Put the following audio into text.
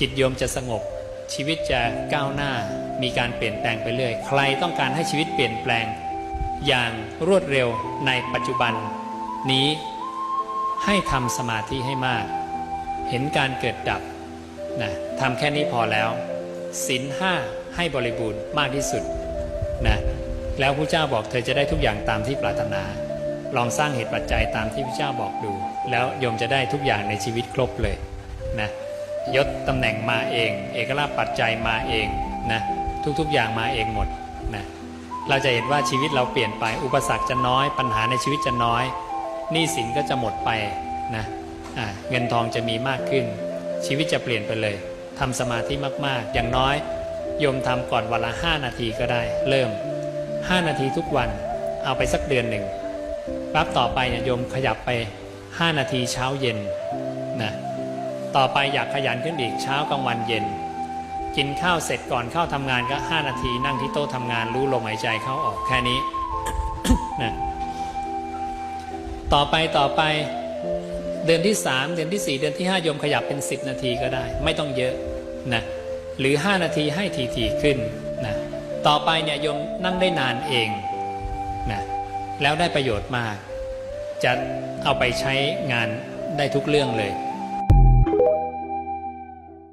จิตโยมจะสงบ ชีวิตจะก้าวหน้า มีการเปลี่ยนแปลงไปเรื่อย ใครต้องการให้ชีวิตเปลี่ยนแปลง อย่างรวดเร็วในปัจจุบัน นี้ให้ทำสมาธิให้มาก เห็นการเกิดดับนะทำแค่นี้พอแล้วศีลห้าให้บริบูรณ์มากที่สุดนะแล้วพระเจ้าบอกเธอจะได้ทุกอย่างตามที่ปรารถนา ลองสร้างเหตุปัจจัยตามที่พระเจ้าบอกดู แล้วโยมจะได้ทุกอย่างในชีวิตครบเลยนะ ยศตำแหน่งมาเอง เอกลาภปัจจัยมาเองนะทุกๆอย่างมาเองหมดนะเราจะเห็นว่าชีวิตเราเปลี่ยนไป อุปสรรคจะน้อย ปัญหาในชีวิตจะน้อยหนี้สินก็จะหมดไปนะอ่าเงินทองจะมีมากขึ้น ชีวิตจะเปลี่ยนไปเลยทำสมาธิมากๆ อย่างน้อยโยมทำก่อนวันละ 5 นาทีก็ได้ เริ่ม 5 นาทีทุกวันเอาไปสักเดือนหนึ่งปั๊บต่อไปเนี่ยโยมขยับไป 5 นาทีเช้าเย็นนะ ต่อไปอยากขยันขึ้นอีกเช้ากลางวันเย็น กินข้าวเสร็จก่อนเข้าทำงานก็ 5 นาทีนั่งที่โต๊ะทำงานรู้ลมหายใจเข้าออกแค่นี้นะต่อไปต่อไปเดือนที่ 3 เดือนที่ 4 เดือนที่5โยมขยับเป็น 10 นาทีก็ได้ ไม่ต้องเยอะนะหรือ 5 นาทีให้ทีๆขึ้นนะต่อไปเนี่ยโยมนั่งได้นานเองนะแล้วได้ประโยชน์มาก จะเอาไปใช้งานได้ทุกเรื่องเลย